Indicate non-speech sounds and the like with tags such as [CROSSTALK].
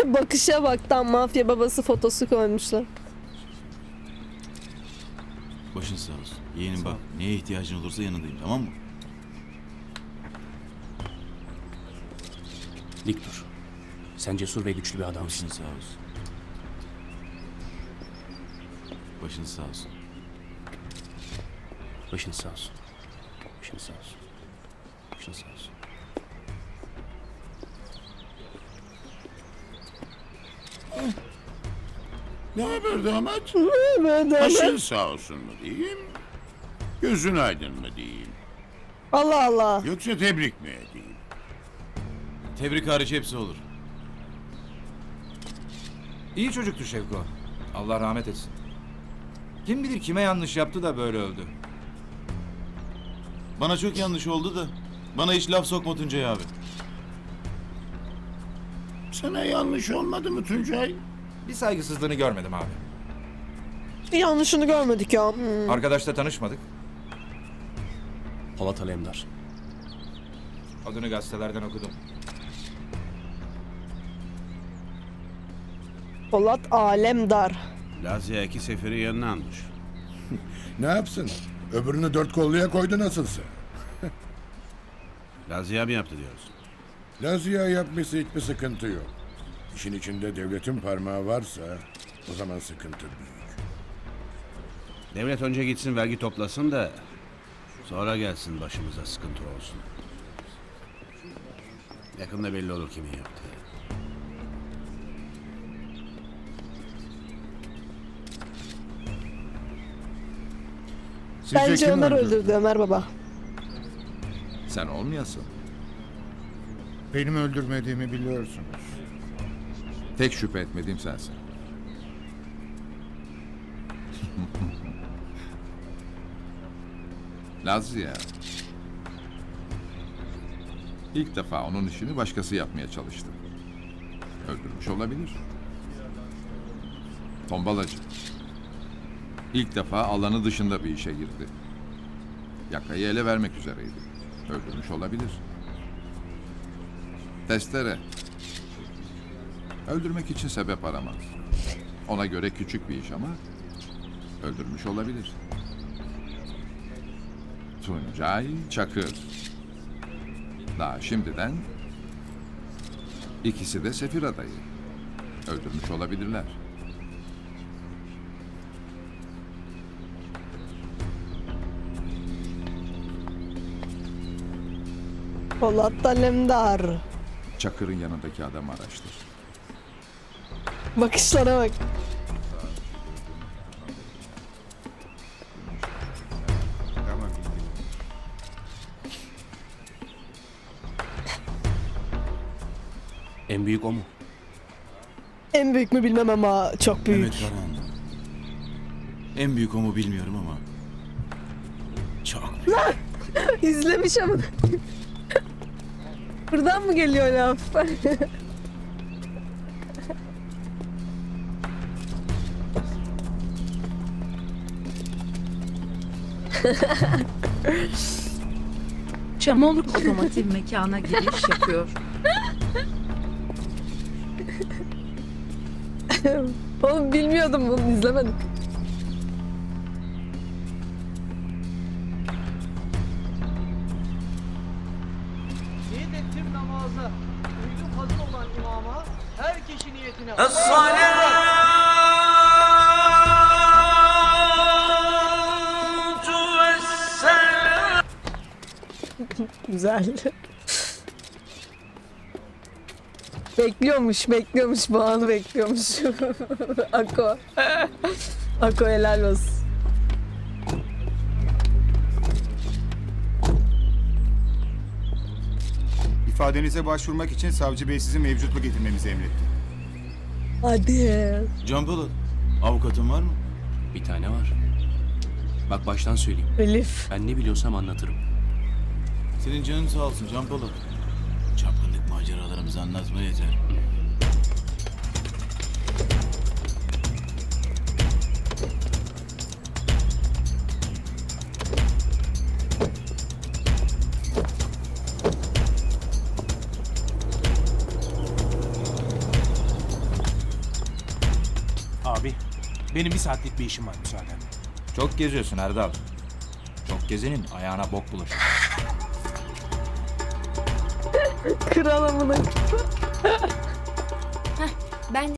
[LAUGHS] Bakışa bak tam mafya babası fotosu koymuşlar. Başın sağ olsun. Yeğenim bak neye ihtiyacın olursa yanındayım tamam mı? Dik dur. Sen cesur ve güçlü bir adamsın. Başın sağ olsun. Başın sağ olsun. Başın sağ olsun. Başın sağ olsun. Başın sağ olsun. Ne haber damat? Böyle Başın sağ olsun mu diyeyim? Gözün aydın mı diyeyim? Allah Allah. Yoksa tebrik mi edeyim? Tebrik hariç hepsi olur. İyi çocuktu Şevko. Allah rahmet etsin. Kim bilir kime yanlış yaptı da böyle öldü. Bana çok yanlış oldu da. Bana hiç laf sokma Tuncay abi. Sana yanlış olmadı mı Tuncay? Bir saygısızlığını görmedim abi. Yanlışını görmedik ya. Hmm. Arkadaşla tanışmadık. Polat Alemdar. Adını gazetelerden okudum. Polat Alemdar. Lazia iki seferi yanına almış. Ne yapsın? Öbürünü dört kolluya koydu nasılsa. Lazia mı yaptı diyorsun? Lazia yapması hiçbir sıkıntı yok. İşin içinde devletin parmağı varsa o zaman sıkıntı büyük. Devlet önce gitsin vergi toplasın da sonra gelsin başımıza sıkıntı olsun. Yakında belli olur kimin yaptığı. Sizce Bence kim Ömer öldürdü? öldürdü Ömer baba. Sen olmayasın. Benim öldürmediğimi biliyorsunuz. Tek şüphe etmediğim sensin. [LAUGHS] Lazia. İlk defa onun işini başkası yapmaya çalıştı. Öldürmüş olabilir. Tombalacı. İlk defa alanı dışında bir işe girdi. Yakayı ele vermek üzereydi. Öldürmüş olabilir. Testere. Öldürmek için sebep aramaz. Ona göre küçük bir iş ama öldürmüş olabilir. Tuncay Çakır. Daha şimdiden ikisi de sefir adayı. Öldürmüş olabilirler. Polat Alemdar. Çakır'ın yanındaki adamı araştır. Bakışlara bak. En büyük o mu? En büyük mü bilmem ama çok büyük. Mehmet Baran. En büyük o mu bilmiyorum ama. Çok büyük. İzlemiş ama. Buradan mı geliyor laf? [LAUGHS] Çamoluk otomotiv mekana giriş yapıyor. Oğlum bilmiyordum bunu izlemedim. Niyet [LAUGHS] Güzel. bekliyormuş, bekliyormuş. Bu anı bekliyormuş. [LAUGHS] Ako. Ako helal olsun. İfadenize başvurmak için savcı bey sizi mevcutlu getirmemizi emretti. Hadi. Can Polat. Avukatın var mı? Bir tane var. Bak baştan söyleyeyim. Elif. Ben ne biliyorsam anlatırım. Senin canın sağ olsun Can Polat. Çapkınlık maceralarımızı anlatma yeter. Abi benim bir saatlik bir işim var müsaaden. Çok geziyorsun Erdal. Çok gezenin ayağına bok bulaşır. Kral amına. Ben